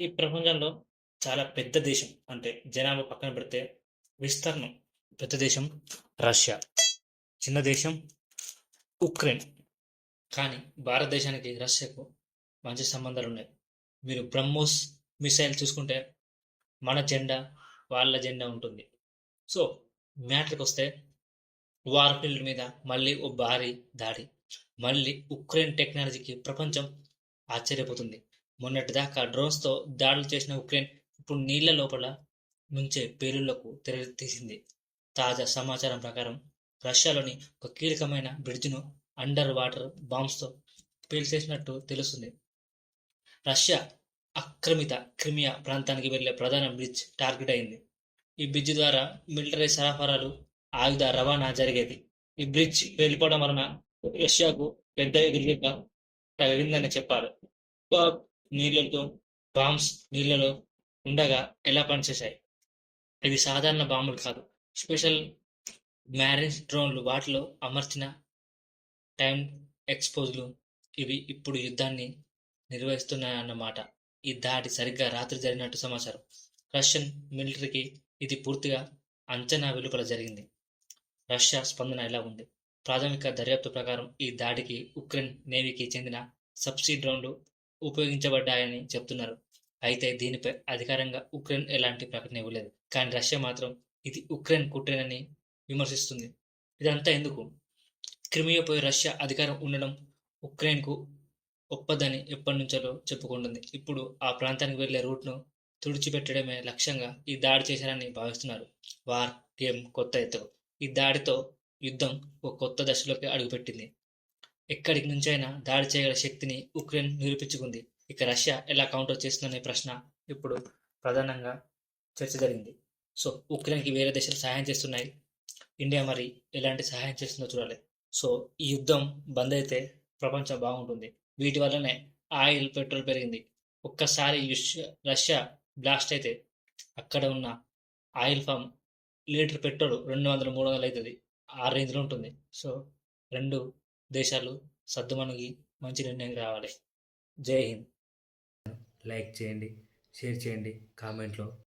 ఈ ప్రపంచంలో చాలా పెద్ద దేశం. అంటే జనాభా పక్కన పెడితే విస్తీర్ణం పెద్ద దేశం రష్యా. చిన్న దేశం ఉక్రెయిన్. కానీ భారతదేశానికి రష్యాకు మంచి సంబంధాలు ఉన్నాయి. మీరు బ్రహ్మోస్ మిసైల్ చూసుకుంటే మన జెండా వాళ్ళ జెండా ఉంటుంది. సో మ్యాటర్కి వస్తే వార్ ఫీల్డ్ మీద మళ్ళీ ఓ భారీ దాడి. మళ్ళీ ఉక్రెయిన్ టెక్నాలజీకి ప్రపంచం ఆశ్చర్యపోతుంది. మొన్నటి దాకా డ్రోన్స్తో దాడులు చేసిన ఉక్రెయిన్ ఇప్పుడు నీళ్ళ లోపల నుంచే పేలుళ్ళకు తెరతీసింది తాజా సమాచారం ప్రకారం రష్యాలోని ఒక కీలకమైన బ్రిడ్జ్ను అండర్ వాటర్ బాంబ్స్తో పేల్చేసినట్టు తెలుస్తుంది. రష్యా ఆక్రమిత క్రిమియా ప్రాంతానికి వెళ్ళే ప్రధాన బ్రిడ్జ్ టార్గెట్ అయింది. ఈ బ్రిడ్జ్ ద్వారా మిలిటరీ సరఫరాలు ఆయుధ రవాణా జరిగేది. ఈ బ్రిడ్జ్ వెళ్ళిపోవడం వలన రష్యాకు పెద్ద ఎదురుగా తగిలిందని చెప్పారు నీళ్ళతో బాంబ్స్ నీళ్ళలో ఉండగా ఎలా పనిచేశాయి? ఇవి సాధారణ బాంబులు కాదు. స్పెషల్ మ్యారేజ్ డ్రోన్లు వాటిలో అమర్చిన టైం ఎక్స్పోజ్లు ఇవి ఇప్పుడు యుద్ధాన్ని నిర్వహిస్తున్నాయన్నమాట. ఈ దాడి సరిగ్గా రాత్రి జరిగినట్టు సమాచారం. రష్యన్ మిలిటరీకి ఇది పూర్తిగా అంచనా వెలుపల జరిగింది. రష్యా స్పందన ఎలా ఉంది? ప్రాథమిక దర్యాప్తు ప్రకారం ఈ దాడికి ఉక్రెయిన్ నేవీకి చెందిన సబ్సీ డ్రోన్లు ఉపయోగించబడ్డాయని చెప్తున్నారు. అయితే దీనిపై అధికారంగా ఉక్రెయిన్ ఎలాంటి ప్రకటన ఇవ్వలేదు. కానీ రష్యా మాత్రం ఇది ఉక్రెయిన్ కుట్రేనని విమర్శిస్తుంది. ఇదంతా ఎందుకు? క్రిమియాపై రష్యా అధికారం ఉండడం ఉక్రెయిన్కు ఒప్పదని ఎప్పటి నుంచో చెప్పుకుంటుంది. ఇప్పుడు ఆ ప్రాంతానికి వెళ్ళే రూట్ను తుడిచిపెట్టడమే లక్ష్యంగా ఈ దాడి చేశారని భావిస్తున్నారు. వార్ గేమ్ కొత్త ఎత్తు ఈ దాడితో యుద్ధం ఒక కొత్త దశలోకి అడుగుపెట్టింది. ఎక్కడికి నుంచైనా దాడి చేయగల శక్తిని ఉక్రెయిన్ నిరూపించుకుంది. ఇక రష్యా ఎలా కౌంటర్ చేస్తుందనే ప్రశ్న ఇప్పుడు ప్రధానంగా చర్చ జరిగింది. సో ఉక్రెయిన్కి వేరే దేశాలు సహాయం చేస్తున్నాయి. ఇండియా మరి ఎలాంటి సహాయం చేస్తుందో చూడాలి. సో ఈ యుద్ధం బంద్ అయితే ప్రపంచం బాగుంటుంది. వీటి వల్లనే ఆయిల్ పెట్రోల్ పెరిగింది. ఒక్కసారి రష్యా బ్లాస్ట్ అయితే అక్కడ ఉన్న ఆయిల్ ఫామ్ లీటర్ పెట్రోల్ రెండు వందలు మూడు వందలు అవుతుంది. ఆ రేంజ్లో ఉంటుంది. సో రెండు దేశాలు సర్దుమణిగి మంచి నిర్ణయం రావాలి. జై హింద్. లైక్ చేయండి షేర్ చేయండి కామెంట్లో